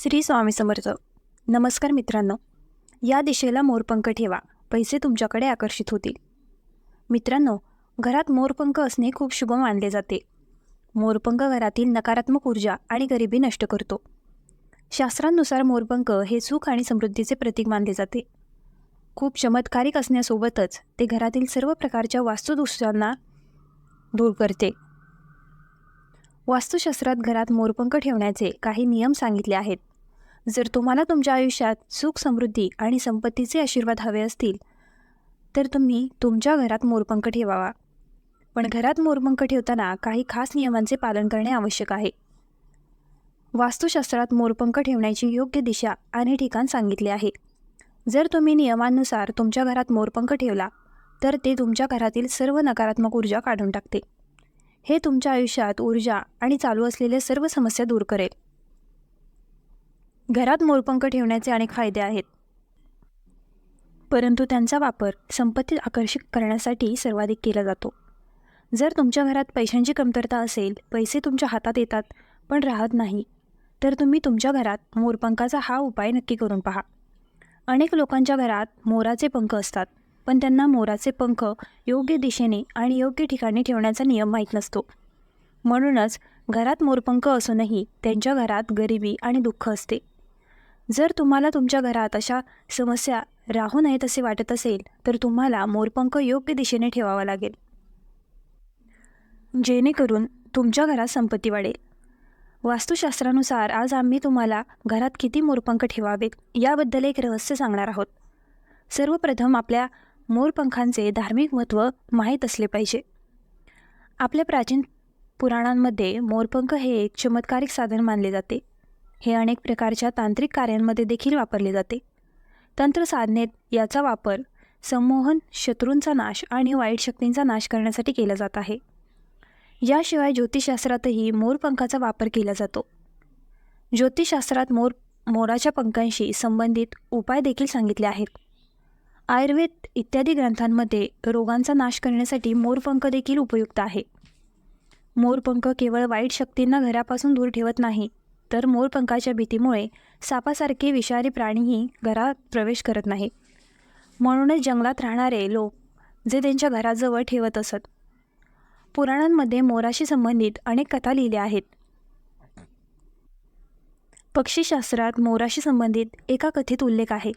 श्री स्वामी समर्थ. नमस्कार मित्रांनो. या दिशेला मोरपंख ठेवा. पैसे तुमच्याकडे आकर्षित होतील. मित्रांनो घरात मोरपंख असणे खूप शुभ मानले जाते. मोरपंख घरातील नकारात्मक ऊर्जा आणि गरिबी नष्ट करतो. शास्त्रांनुसार मोरपंख हे सुख आणि समृद्धीचे प्रतीक मानले जाते. खूप चमत्कारिक असण्यासोबतच ते घरातील सर्व प्रकारच्या वास्तुदोषांना दूर करते. वास्तुशास्त्रात घरात मोरपंख ठेवण्याचे काही नियम सांगितले आहेत. जर तुम्हाला तुमच्या आयुष्यात सुख समृद्धी आणि संपत्तीचे आशीर्वाद हवे असतील तर तुम्ही तुमच्या घरात मोरपंख ठेवावा. पण घरात मोरपंख ठेवताना काही खास नियमांचे पालन करणे आवश्यक आहे. वास्तुशास्त्रात मोरपंख ठेवण्याची योग्य दिशा आणि ठिकाण सांगितले आहे. जर तुम्ही नियमांनुसार तुमच्या घरात मोरपंख ठेवला तर ते तुमच्या घरातील सर्व नकारात्मक ऊर्जा काढून टाकते. हे तुमच्या आयुष्यात ऊर्जा आणि चालू असलेल्या सर्व समस्या दूर करेल. घरात मोरपंख ठेवण्याचे अनेक फायदे आहेत. परंतु त्यांचा वापर संपत्ती आकर्षित करण्यासाठी सर्वाधिक केला जातो. जर तुमच्या घरात पैशांची कमतरता असेल पैसे तुमच्या हातात येतात पण राहत नाही तर तुम्ही तुमच्या घरात मोरपंखाचा हा उपाय नक्की करून पहा. अनेक लोकांच्या घरात मोराचे पंख असतात पण त्यांना मोराचे पंख योग्य दिशेने आणि योग्य ठिकाणी ठेवण्याचा नियम माहीत नसतो. म्हणूनच घरात मोरपंख असूनही त्यांच्या घरात गरिबी आणि दुःख असते. जर तुम्हाला तुमच्या घरात अशा समस्या राहू नयेत असे वाटत असेल तर तुम्हाला मोरपंख योग्य दिशेने ठेवावा लागेल. जेणेकरून तुमच्या घरात संपत्ती वाढेल. वास्तुशास्त्रानुसार आज आम्ही तुम्हाला घरात किती मोरपंख ठेवावेत याबद्दल एक रहस्य सांगणार आहोत. सर्वप्रथम आपल्या मोरपंखांचे धार्मिक महत्त्व माहीत असले पाहिजे. आपल्या प्राचीन पुराणांमध्ये मोरपंख हे एक चमत्कारिक साधन मानले जाते. हे अनेक प्रकारच्या तांत्रिक कार्यांमध्ये देखील वापरले जाते. तंत्रसाधनेत याचा वापर संमोहन शत्रूंचा नाश आणि वाईट शक्तींचा नाश करण्यासाठी केला जात आहे. याशिवाय ज्योतिषशास्त्रातही मोरपंखाचा वापर केला जातो. ज्योतिषशास्त्रात मोर मोराच्या पंखांशी संबंधित उपाय देखील सांगितले आहेत. आयुर्वेद इत्यादी ग्रंथांमध्ये रोगांचा नाश करण्यासाठी मोरपंख देखील उपयुक्त आहे. मोरपंख केवळ वाईट शक्तींना घरापासून दूर ठेवत नाही तर मोरपंखाच्या भीतीमुळे सापासारखे विषारी प्राणीही घरात प्रवेश करत नाही. म्हणूनच जंगलात राहणारे लोक जे त्यांच्या घराजवळ ठेवत असत. पुराणांमध्ये मोराशी संबंधित अनेक कथा लिहिल्या आहेत. पक्षीशास्त्रात मोराशी संबंधित एका कथेत उल्लेख आहे.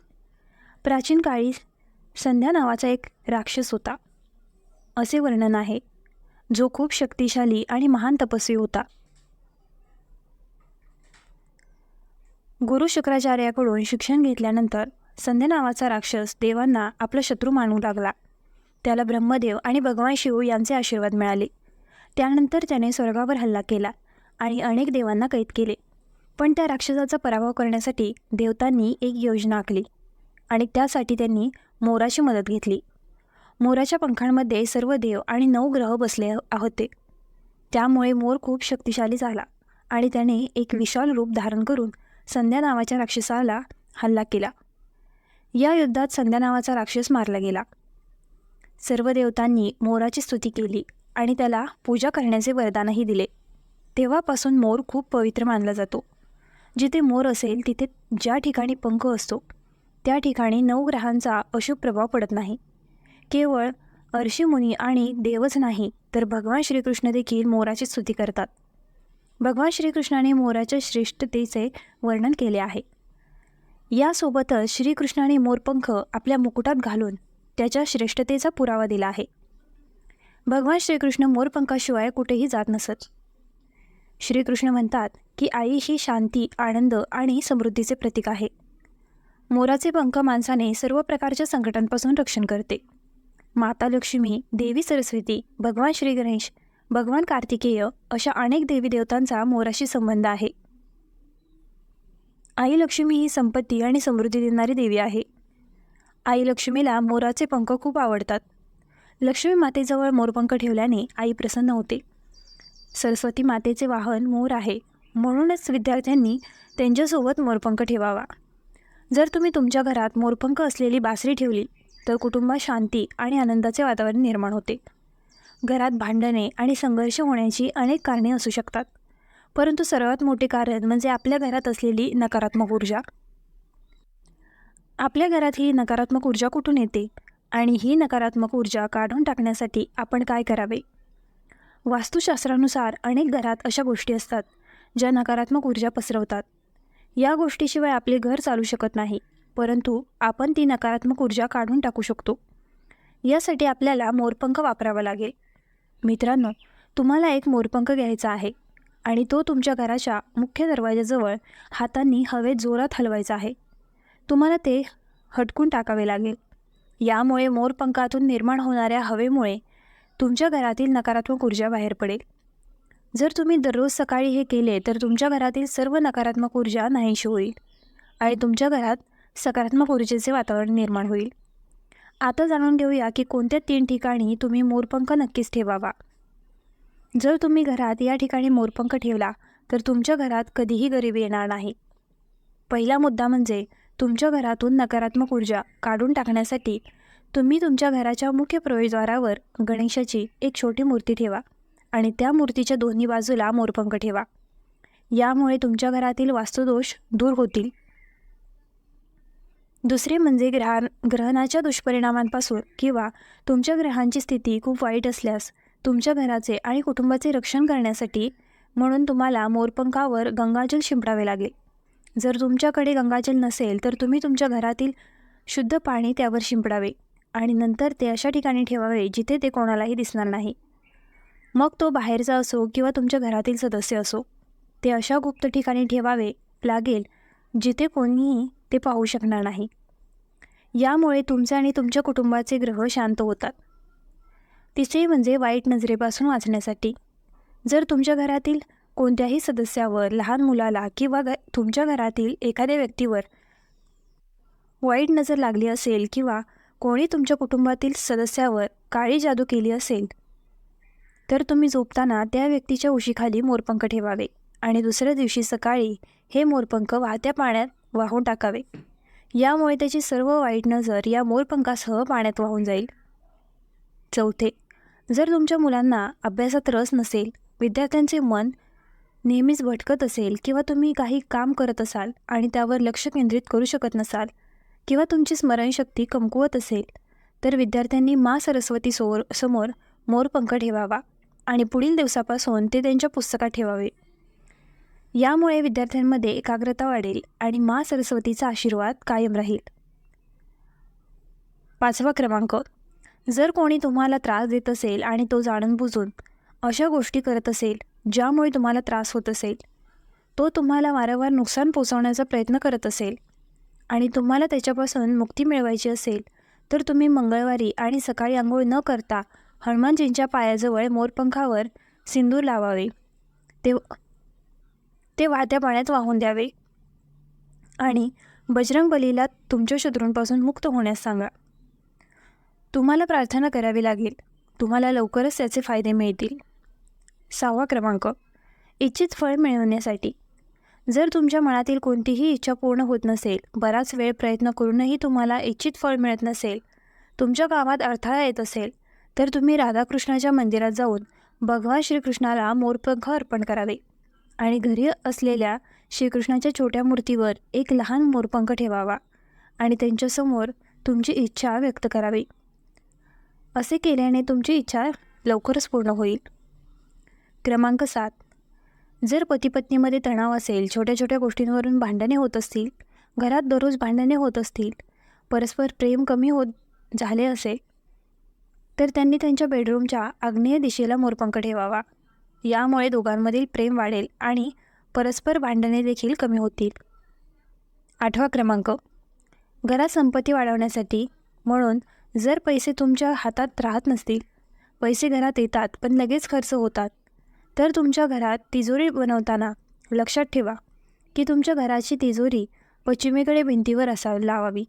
प्राचीन काळी संध्या नावाचा एक राक्षस होता. असे वर्णन आहे. जो खूप शक्तिशाली आणि महान तपस्वी होता. गुरु शुक्राचार्याकडून शिक्षण घेतल्यानंतर संध्या नावाचा राक्षस देवांना आपला शत्रू मानू लागला. त्याला ब्रह्मदेव आणि भगवान शिव यांचे आशीर्वाद मिळाले. त्यानंतर त्याने स्वर्गावर हल्ला केला आणि अनेक देवांना कैद केले. पण त्या राक्षसाचा पराभव करण्यासाठी देवतांनी एक योजना आखली आणि त्यासाठी त्यांनी मोराची मदत घेतली. मोराच्या पंखांमध्ये सर्व देव आणि नऊ ग्रह बसले होते. त्यामुळे मोर खूप शक्तिशाली झाला आणि त्याने एक विशाल रूप धारण करून संध्या नावाच्या राक्षसाला हल्ला केला. या युद्धात संध्या नावाचा राक्षस मारला गेला. सर्व देवतांनी मोराची स्तुती केली आणि त्याला पूजा करण्याचे वरदानही दिले. तेव्हापासून मोर खूप पवित्र मानला जातो. जिथे मोर असेल तिथे ज्या ठिकाणी पंख असतो त्या ठिकाणी नऊ ग्रहांचा अशुभ प्रभाव पडत नाही. केवळ अर्षिमुनी आणि देवच नाही तर भगवान श्रीकृष्ण देखील मोराची स्तुती करतात. भगवान श्रीकृष्णाने मोराच्या श्रेष्ठतेचे वर्णन केले आहे. यासोबतच श्रीकृष्णाने मोरपंख आपल्या मुकुटात घालून त्याच्या श्रेष्ठतेचा पुरावा दिला आहे. भगवान श्रीकृष्ण मोरपंखाशिवाय कुठेही जात नसत. श्रीकृष्ण म्हणतात की आई ही शांती आनंद आणि समृद्धीचे प्रतीक आहे. मोराचे पंख माणसाने सर्व प्रकारच्या संकटांपासून रक्षण करते. माता लक्ष्मी देवी सरस्वती भगवान श्री गणेश भगवान कार्तिकेय अशा अनेक देवी देवतांचा मोराशी संबंध आहे. आई लक्ष्मी ही संपत्ती आणि समृद्धी देणारी देवी आहे. आई लक्ष्मीला मोराचे पंख खूप आवडतात. लक्ष्मी मातेजवळ मोरपंख ठेवल्याने आई प्रसन्न होते. सरस्वती मातेचे वाहन मोर आहे म्हणूनच विद्यार्थ्यांनी त्यांच्यासोबत मोरपंख ठेवावा. जर तुम्ही तुमच्या घरात मोरपंख असलेली बासरी ठेवली तर कुटुंबात शांती आणि आनंदाचे वातावरण निर्माण होते. घरात भांडणे आणि संघर्ष होण्याची अनेक कारणे असू शकतात. परंतु सर्वात मोठे कारण म्हणजे आपल्या घरात असलेली नकारात्मक ऊर्जा. आपल्या घरात ही नकारात्मक ऊर्जा कुठून येते? आणि ही नकारात्मक ऊर्जा काढून टाकण्यासाठी आपण काय करावे? वास्तुशास्त्रानुसार अनेक घरात अशा गोष्टी असतात ज्या नकारात्मक ऊर्जा पसरवतात. या गोष्टीशिवाय आपले घर चालू शकत नाही परंतु आपण ती नकारात्मक ऊर्जा काढून टाकू शकतो. यासाठी आपल्याला मोरपंख वापरावा लागेल. मित्रांनो तुम्हाला एक मोरपंख घ्यायचा आहे आणि तो तुमच्या घराच्या मुख्य दरवाजाजवळ हातांनी हवेत जोरात हलवायचा आहे. तुम्हाला ते हटकून टाकावे लागेल. यामुळे मोरपंखातून निर्माण होणाऱ्या हवेमुळे तुमच्या घरातील नकारात्मक ऊर्जा बाहेर पडेल. जर तुम्ही दररोज सकाळी हे केले तर तुमच्या घरातील सर्व नकारात्मक ऊर्जा नाहीशी होईल आणि तुमच्या घरात सकारात्मक ऊर्जेचे वातावरण निर्माण होईल. आता जाणून घेऊया की कोणत्या तीन ठिकाणी तुम्ही मोरपंख नक्कीच ठेवावा. जर तुम्ही घरात या ठिकाणी मोरपंख ठेवला तर तुमच्या घरात कधीही गरिबी येणार नाही. पहिला मुद्दा म्हणजे तुमच्या घरातून नकारात्मक ऊर्जा काढून टाकण्यासाठी तुम्ही तुमच्या घराच्या मुख्य प्रवेशद्वारावर गणेशाची एक छोटी मूर्ती ठेवा आणि त्या मूर्तीच्या दोन्ही बाजूला मोरपंख ठेवा. यामुळे तुमच्या घरातील वास्तुदोष दूर होतील. दुसरे म्हणजे ग्रहा ग्रहणाच्या दुष्परिणामांपासून किंवा तुमच्या ग्रहांची स्थिती खूप वाईट असल्यास तुमच्या घराचे आणि कुटुंबाचे रक्षण करण्यासाठी म्हणून तुम्हाला मोरपंखावर गंगाजल शिंपडावे लागेल. जर तुमच्याकडे गंगाजल नसेल तर तुम्ही तुमच्या घरातील शुद्ध पाणी त्यावर शिंपडावे आणि नंतर ते अशा ठिकाणी ठेवावे जिथे ते कोणालाही दिसणार नाही. मग तो बाहेरचा असो किंवा तुमच्या घरातील सदस्य असो ते अशा गुप्त ठिकाणी ठेवावे लागेल जिथे कोणीही ते पाहू शकणार नाही. यामुळे तुमचे आणि तुमच्या कुटुंबाचे ग्रह शांत होतात. तिसरे म्हणजे वाईट नजरेपासून वाचण्यासाठी. जर तुमच्या घरातील कोणत्याही सदस्यावर लहान मुलाला किंवा घ तुमच्या घरातील एखाद्या व्यक्तीवर वाईट नजर लागली असेल किंवा कोणी तुमच्या कुटुंबातील सदस्यावर काळी जादू केली असेल तर तुम्ही झोपताना त्या व्यक्तीच्या उशीखाली मोरपंख ठेवावे आणि दुसऱ्या दिवशी सकाळी हे मोरपंख वाहत्या पाण्यात वाहून टाकावे. यामुळे त्याची सर्व वाईट नजर या मोरपंखासह पाण्यात वाहून जाईल. चौथे जर तुमच्या मुलांना अभ्यासात रस नसेल विद्यार्थ्यांचे मन नेहमीच भटकत असेल किंवा तुम्ही काही काम करत असाल आणि त्यावर लक्ष केंद्रित करू शकत नसाल किंवा तुमची स्मरणशक्ती कमकुवत असेल तर विद्यार्थ्यांनी मा सरस्वती सोर समोर मोरपंख ठेवावा आणि पुढील दिवसापासून ते त्यांच्या पुस्तकात ठेवावे. यामुळे विद्यार्थ्यांमध्ये एकाग्रता वाढेल आणि मा सरस्वतीचा आशीर्वाद कायम राहील. पाचवा क्रमांक. जर कोणी तुम्हाला त्रास देत असेल आणि तो जाणून बुजून अशा गोष्टी करत असेल ज्यामुळे तुम्हाला त्रास होत असेल तो तुम्हाला वारंवार नुकसान पोचवण्याचा प्रयत्न करत असेल आणि तुम्हाला त्याच्यापासून मुक्ती मिळवायची असेल तर तुम्ही मंगळवारी आणि सकाळी आंघोळ न करता हनुमानजींच्या पायाजवळ मोरपंखावर सिंदूर लावावे. ते ते वाहत्या पाण्यात वाहून द्यावे. आणि बजरंग बलीला तुमच्या शत्रूंपासून मुक्त होण्यास सांगा. तुम्हाला प्रार्थना करावी लागेल. तुम्हाला लवकरच त्याचे फायदे मिळतील. सहावा क्रमांक. इच्छित फळ मिळवण्यासाठी. जर तुमच्या मनातील कोणतीही इच्छा पूर्ण होत नसेल बराच वेळ प्रयत्न करूनही तुम्हाला इच्छित फळ मिळत नसेल तुमच्या कामात अडथळा येत असेल तर तुम्ही राधाकृष्णाच्या मंदिरात जाऊन भगवान श्रीकृष्णाला मोरपंख अर्पण करावे. आणि घरी असलेल्या श्रीकृष्णाच्या छोट्या मूर्तीवर एक लहान मोरपंख ठेवावा आणि त्यांच्यासमोर तुमची इच्छा व्यक्त करावी. असे केल्याने तुमची इच्छा लवकरच पूर्ण होईल. क्रमांक सात. जर पतीपत्नीमध्ये तणाव असेल छोट्या छोट्या गोष्टींवरून भांडणे होत असतील घरात दररोज भांडणे होत असतील परस्पर प्रेम कमी होत झाले असे तर त्यांनी त्यांच्या बेडरूमच्या आग्नेय दिशेला मोरपंख ठेवावा. यामुळे दोघांमधील प्रेम वाढेल आणि परस्पर भांडणे देखील कमी होतील. आठवा क्रमांक. घरात संपत्ती वाढवण्यासाठी म्हणून जर पैसे तुमच्या हातात राहत नसतील पैसे घरात येतात पण लगेच खर्च होतात तर तुमच्या घरात तिजोरी बनवताना लक्षात ठेवा की तुमच्या घराची तिजोरी पश्चिमेकडे भिंतीवर असा लावावी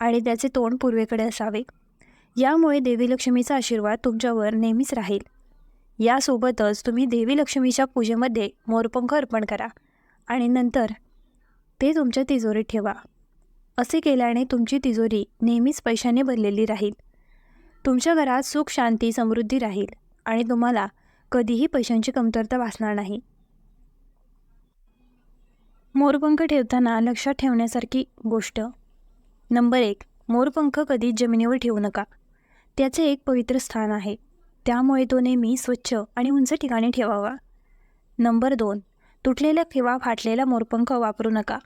आणि त्याचे तोंड पूर्वेकडे असावे. यामुळे देवी लक्ष्मीचा आशीर्वाद तुमच्यावर नेहमीच राहील. यासोबतच तुम्ही देवी लक्ष्मीच्या पूजेमध्ये मोरपंख अर्पण करा आणि नंतर ते तुमच्या तिजोरीत ठेवा. असे केल्याने तुमची तिजोरी नेहमीच पैशाने भरलेली राहील. तुमच्या घरात सुख शांती समृद्धी राहील आणि तुम्हाला कधीही पैशांची कमतरता भासणार नाही. मोरपंख ठेवताना लक्षात ठेवण्यासारखी गोष्ट. नंबर एक मोरपंख कधीच जमिनीवर ठेवू नका. त्याचे एक पवित्र स्थान आहे. त्यामुळे तो नेहमी स्वच्छ आणि उंच ठिकाणी ठेवावा. नंबर दोन. तुटलेला किंवा फाटलेला मोरपंख वापरू नका.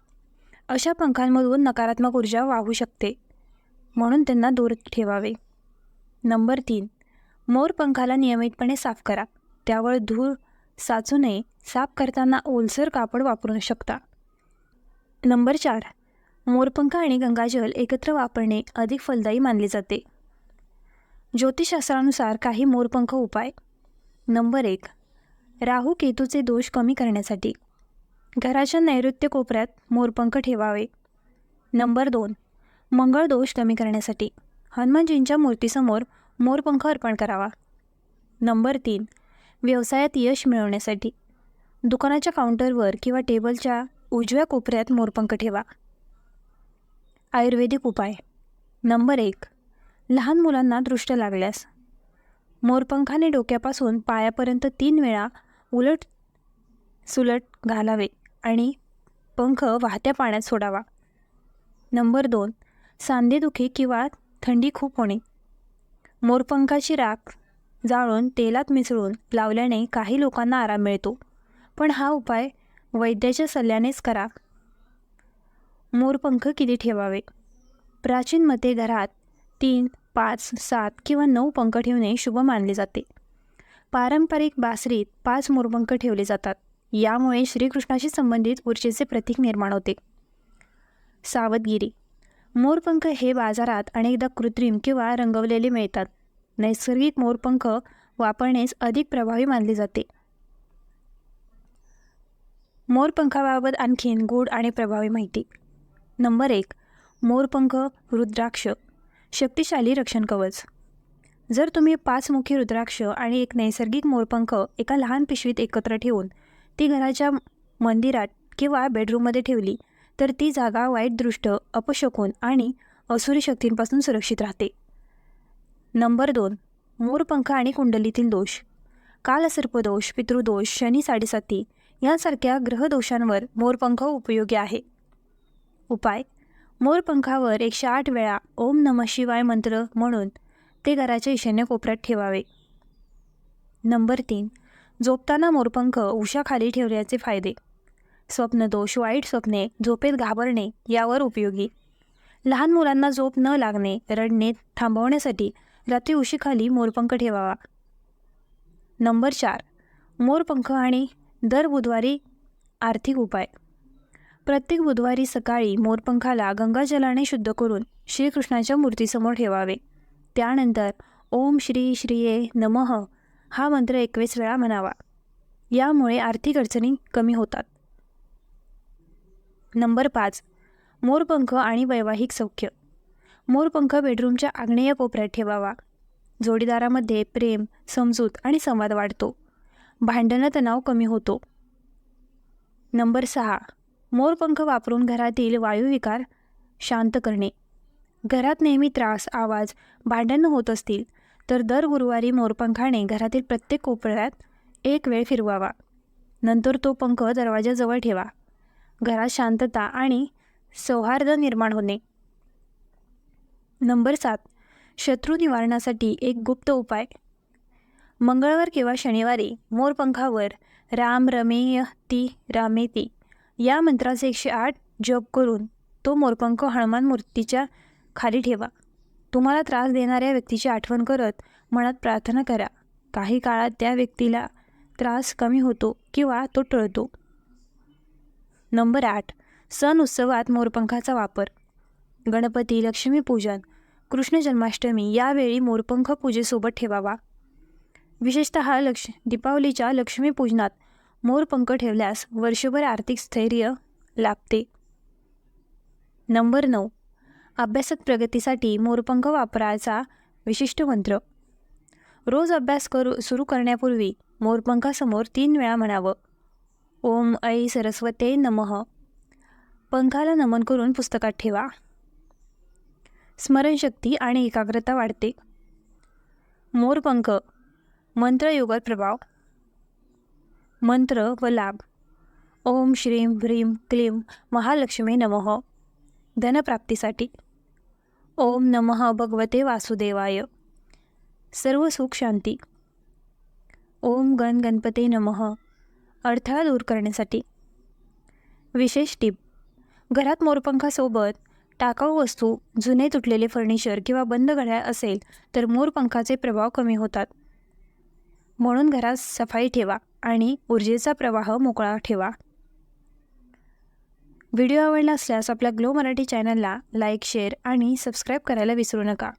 अशा पंखांमधून नकारात्मक ऊर्जा वाहू शकते. म्हणून त्यांना दूर ठेवावे. नंबर तीन. मोरपंखाला नियमितपणे साफ करा. त्यावर धूळ साचू नये. साफ करताना ओलसर कापड वापरू शकता. नंबर चार. मोरपंख आणि गंगाजल एकत्र वापरणे अधिक फलदायी मानले जाते. ज्योतिषशास्त्रानुसार काही मोरपंख उपाय. नंबर एक राहू केतूचे दोष कमी करण्यासाठी. घराच्या नैऋत्य कोपऱ्यात मोरपंख ठेवावे. नंबर दोन मंगळ दोष कमी करण्यासाठी. हनुमानजींच्या मूर्तीसमोर मोरपंख अर्पण करावा. नंबर तीन व्यवसायात यश मिळवण्यासाठी. दुकानाच्या काउंटरवर किंवा टेबलच्या उजव्या कोपऱ्यात मोरपंख ठेवा. आयुर्वेदिक उपाय. नंबर एक लहान मुलांना दृष्ट लागल्यास? मोरपंखाने डोक्यापासून पायापर्यंत तीन वेळा उलट सुलट घालावे आणि पंख वाहत्या पाण्यात सोडावा. नंबर दोन सांधेदुखी किंवा थंडी खूप होणे. मोरपंखाची राख जाळून तेलात मिसळून लावल्याने काही लोकांना आराम मिळतो. पण हा उपाय वैद्याच्या सल्ल्यानेच करा. मोरपंख किती ठेवावे? प्राचीन मते घरात तीन पाच सात किंवा नऊ पंख ठेवणे शुभ मानले जाते. पारंपरिक बासरीत पाच मोरपंख ठेवले जातात. यामुळे श्रीकृष्णाशी संबंधित ऊर्जेचे प्रतीक निर्माण होते. सावधगिरी. मोरपंख हे बाजारात अनेकदा कृत्रिम किंवा रंगवलेले मिळतात. नैसर्गिक मोरपंख वापरणेच अधिक प्रभावी मानले जाते. मोरपंखाबाबत आणखीन गूढ आणि प्रभावी माहिती. नंबर एक. मोरपंख रुद्राक्ष. शक्तिशाली रक्षण कवच. जर तुम्ही पाचमुखी रुद्राक्ष आणि एक नैसर्गिक मोरपंख एका लहान पिशवीत एकत्र ठेवून ती घराच्या मंदिरात किंवा बेडरूममध्ये ठेवली तर ती जागा वाईट दृष्ट अपशकून आणि असुरी शक्तींपासून सुरक्षित राहते. नंबर दोन. मोरपंख आणि कुंडलीतील दोष. कालसर्पदोष पितृदोष शनी साडेसाती यांसारख्या ग्रहदोषांवर मोरपंख उपयोगी आहे. उपाय. मोरपंखावर एकशे आठ वेळा ओम नम शिवाय मंत्र म्हणून ते घराच्या ईशान्य कोपऱ्यात ठेवावे. नंबर तीन. झोपताना मोरपंख उशाखाली ठेवण्याचे फायदे. स्वप्नदोष वाईट स्वप्ने झोपेत घाबरणे यावर उपयोगी. लहान मुलांना झोप न लागणे रडणे थांबवण्यासाठी रात्री उशीखाली मोरपंख ठेवावा. नंबर चार. मोरपंख आणि दर बुधवारी आर्थिक उपाय. प्रत्येक बुधवारी सकाळी मोरपंखाला गंगाजलाने शुद्ध करून श्रीकृष्णाच्या मूर्तीसमोर ठेवावे. त्यानंतर ओम श्री श्रीये नमः हा मंत्र एकवीस वेळा म्हणावा. यामुळे आर्थिक अडचणी कमी होतात. नंबर पाच. मोरपंख आणि वैवाहिक सौख्य. मोरपंख बेडरूमच्या आग्नेय कोपऱ्यात ठेवावा. जोडीदारामध्ये प्रेम समजूत आणि संवाद वाढतो. भांडणं तणाव कमी होतो. नंबर सहा. मोरपंख वापरून घरातील वायुविकार शांत करणे. घरात नेहमी त्रास आवाज भांडणं होत असतील तर दर गुरुवारी मोरपंखाने घरातील प्रत्येक कोपऱ्यात एक वेळ फिरवावा. नंतर तो पंख दरवाजाजवळ ठेवा. घरात शांतता आणि सौहार्द निर्माण होणे. नंबर सात. शत्रू निवारणासाठी एक गुप्त उपाय. मंगळवार किंवा शनिवारी मोरपंखावर राम रमेय ती रामेती. या मंत्राचे एकशे आठ जप करून तो मोरपंख हनुमान मूर्तीच्या खाली ठेवा. तुम्हाला त्रास देणाऱ्या व्यक्तीची आठवण करत मनात प्रार्थना करा. काही काळात त्या व्यक्तीला त्रास कमी होतो किंवा तो टळतो. नंबर आठ. सण उत्सवात मोरपंखाचा वापर. गणपती लक्ष्मीपूजन कृष्ण जन्माष्टमी यावेळी मोरपंख पूजेसोबत ठेवावा. विशेषत लक्ष दीपावलीच्या लक्ष्मीपूजनात मोरपंख ठेवल्यास वर्षभर आर्थिक स्थैर्य लाभते. नंबर नऊ. अभ्यासात प्रगतीसाठी मोरपंख वापरायचा विशिष्ट मंत्र. रोज अभ्यास करू सुरू करण्यापूर्वी मोरपंखासमोर तीन वेळा म्हणावं. ओम ऐ सरस्वते नमः. पंखाला नमन करून पुस्तकात ठेवा. स्मरणशक्ती आणि एकाग्रता वाढते. मोरपंख मंत्रयोगात प्रभाव. मंत्र व लाभ. ओम श्रीं ह्रीं क्लीं महालक्ष्मी नमः. धनप्राप्तीसाठी. ओम नमः भगवते वासुदेवाय. सर्व सुख शांती. ओम गण गणपते नमः. अडथळा दूर करण्यासाठी. विशेष टीप. घरात मोरपंखासोबत टाकाऊ वस्तू जुने तुटलेले फर्निचर किंवा बंद घड्याळ असेल तर मोरपंखाचे प्रभाव कमी होतात. म्हणून घरात सफाई ठेवा आणि ऊर्जेचा प्रवाह मोकळा ठेवा. व्हिडिओ आवडला असल्यास आपल्या ग्लो मराठी चॅनलला लाईक शेअर आणि सबस्क्राईब करायला विसरू नका.